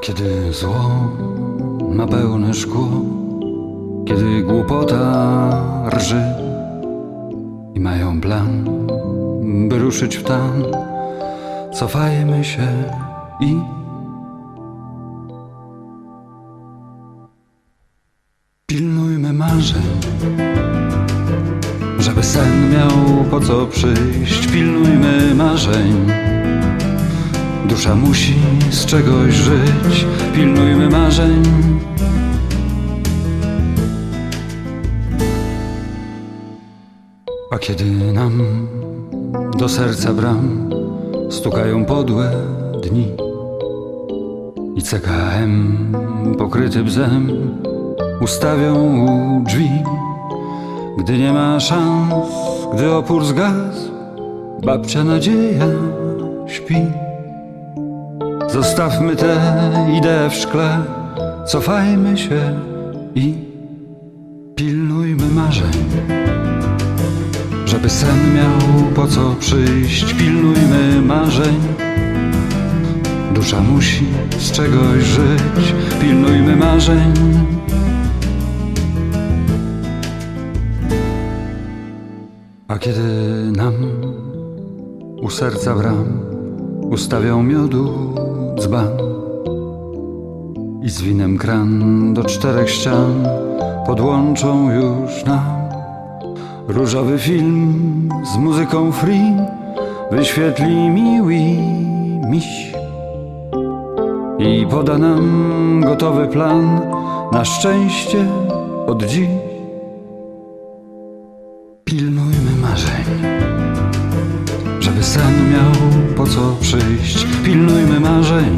Kiedy zło ma pełne szkło, kiedy głupota rży i mają plan, by ruszyć w tan, cofajmy się i pilnujmy marzeń, żeby sen miał po co przyjść. Pilnujmy marzeń. Dusza musi z czegoś żyć, pilnujmy marzeń. A kiedy nam do serca bram stukają podłe dni i CKM pokryty bzem ustawią u drzwi, gdy nie ma szans, gdy opór zgasł, babcia nadzieja śpi. Zostawmy tę ideę w szkle, cofajmy się i pilnujmy marzeń. Żeby sen miał po co przyjść, pilnujmy marzeń. Dusza musi z czegoś żyć, pilnujmy marzeń. A kiedy nam u serca bram ustawią miodu dzban i z winem kran do czterech ścian podłączą już nam różowy film z muzyką free wyświetli miły miś i poda nam gotowy plan na szczęście od dziś. Miał po co przyjść. Pilnujmy marzeń,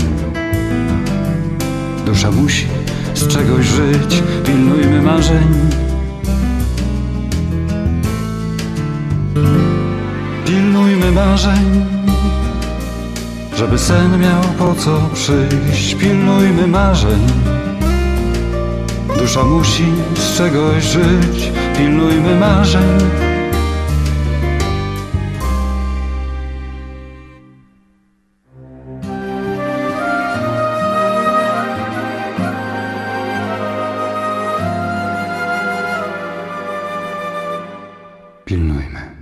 dusza musi z czegoś żyć. Pilnujmy marzeń. Pilnujmy marzeń, żeby sen miał po co przyjść. Pilnujmy marzeń. Dusza musi z czegoś żyć, pilnujmy marzeń. 比努伊。